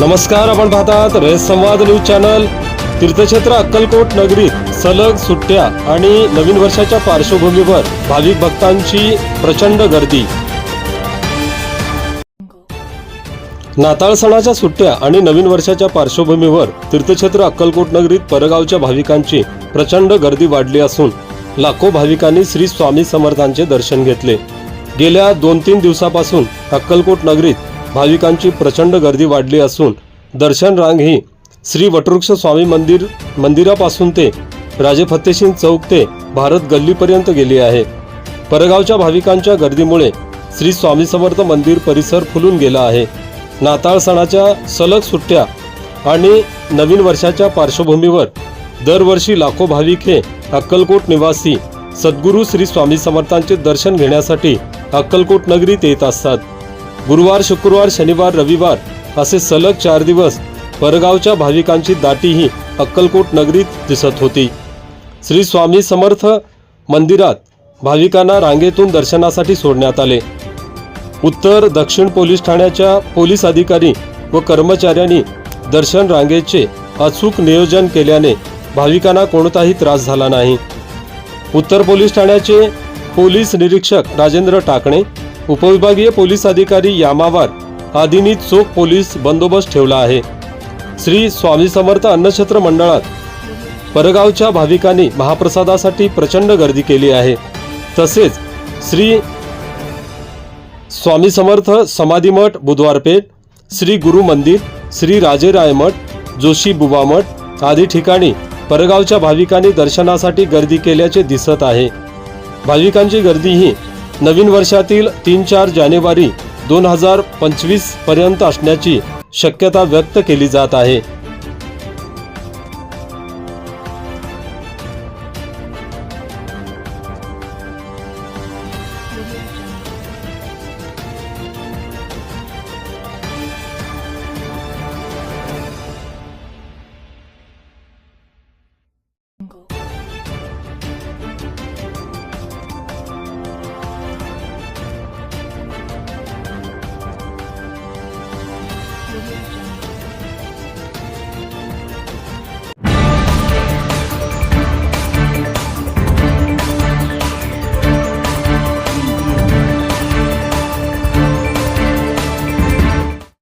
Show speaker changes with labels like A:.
A: नमस्कार आपण पाहतात रेस संवाद न्यूज चॅनल. तीर्थक्षेत्र अक्कलकोट नगरीत सलग सुट्ट्या आणि नवीन वर्षाच्या पार्श्वभूमीवर भाविक भक्तांची प्रचंड गर्दी. नाताळ सणाच्या सुट्ट्या आणि नवीन वर्षाच्या पार्श्वभूमीवर तीर्थक्षेत्र अक्कलकोट नगरीत परगावच्या भाविकांची प्रचंड गर्दी वाढली असून लाखो भाविकांनी श्री स्वामी समर्थांचे दर्शन घेतले. गेल्या दोन तीन दिवसापासून अक्कलकोट नगरीत भाविकांची प्रचंड गर्दी वाढली असून दर्शन रांग ही श्री वटवृक्ष स्वामी मंदिर मंदिरापासून ते राजे फत्तेसिंग चौक ते भारत गल्लीपर्यंत गेली आहे. परगावच्या भाविकांच्या गर्दीमुळे श्री स्वामी समर्थ मंदिर परिसर फुलून गेला आहे. नाताळ सणाच्या सलग सुट्ट्या आणि नवीन वर्षाच्या पार्श्वभूमीवर दरवर्षी लाखो भाविक हे अक्कलकोट निवासी सद्गुरू श्री स्वामी समर्थांचे दर्शन घेण्यासाठी अक्कलकोट नगरीत येत असतात. गुरुवार शुक्रवार शनिवार रविवार असे सलग चार दिवस परगावच्या भाविकांची दाटीही अक्कलकोट नगरीत दिसत होती. श्री स्वामी समर्थ मंदिरात भाविकांना रांगेतून दर्शनासाठी सोडण्यात आले. उत्तर दक्षिण पोलीस ठाण्याच्या पोलीस अधिकारी व कर्मचाऱ्यांनी दर्शन रांगेचे अचूक नियोजन केल्याने भाविकांना कोणताही त्रास झाला नाही. उत्तर पोलीस ठाण्याचे पोलीस निरीक्षक राजेंद्र टाकणे उपविभागीय पोलीस अधिकारी यामावार आदींनी चोख पोलीस बंदोबस्त ठेवला आहे. श्री स्वामी समर्थ अन्नछत्र मंडळात परगावच्या भाविकांनी महाप्रसादासाठी प्रचंड गर्दी केली आहे. तसेच श्री स्वामी समर्थ समाधी मठ बुधवारपेठ श्री गुरु मंदिर श्री राजेराय मठ जोशी बुवा मठ आदी ठिकाणी परगावच्या भाविकांनी दर्शनासाठी गर्दी केल्याचे दिसत आहे. भाविकांची गर्दी ही नवीन वर्षातील तीन चार जानेवारी दोन हजार पंचवीसपर्यंत असण्याची शक्यता व्यक्त केली जात आहे.